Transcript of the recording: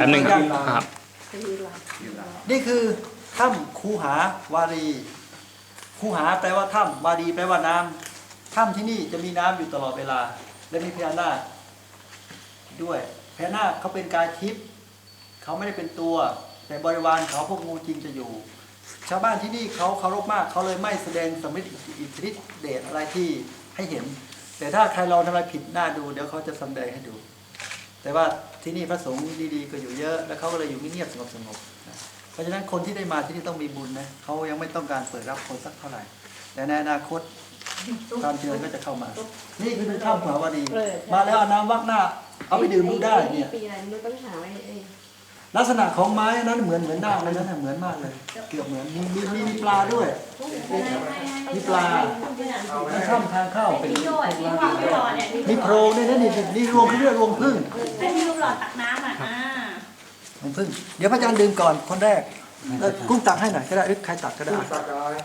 ป๊บหนึงครับครับ นี่คือถ้ำคูหาวารีคูหาแปลว่าถ้ำวารีแปลว่าน้ำถ้ำที่นี่จะมีน้ำอยู่ตลอดเวลา และมีพญานาคด้วยพญานาคเขาเป็นกายทิพย์เขาไม่ได้เป็นตัว แต่บริวารเขาพวกงูจริงจะอยู่ ชาวบ้านที่นี่เขาเคารพมากเขาเลยไม่แสดงสมิทอิทธิฤทธิเดชอะไรที่ให้เห็น แต่ถ้าใครลองทำอะไรผิดหน้าดู เดี๋ยวเขาจะแสดงให้ดู แต่ว่าที่นี่พระสงฆ์ดีๆก็อยู่เยอะ แล้วเขาก็เลยอยู่เงียบๆสงบๆนะเพราะฉะนั้นคนที่ได้มาที่นี่ต้องมีบุญนะเขายังไม่ต้องการเปิดรับคนสักเท่าไหร่แต่ในอนาคตความเจริญก็จะเข้ามา นี่คือถ้ำผาวดี มาแล้วเอาน้ำวักหน้า เอาไปดื่มดูได้เนี่ยปีอะไรไม่รู้ต้องหาไว้เองลักษณะของไม้นั้นเหมือนเหมือนหน้าเลยนะเหมือนมากเลย เกือบเหมือนมีมีมีมีปลาด้วยมีปลาแล้วถ้ำทางเข้าเป็นที่โยดที่วางไม่รอเนี่ยมีโพรงด้วยนะนี่นี่นี่รวมเรื่อยรวมพึ่งแต่ที่ลูกหลอดตักน้ำอะอ่ารวมพึ่ง เดี๋ยวพระอาจารย์ดื่มก่อนคนแรกแล้วกุ้งตักให้หน่อยก็ได้หรือใครตักก็ได้ตักอะไร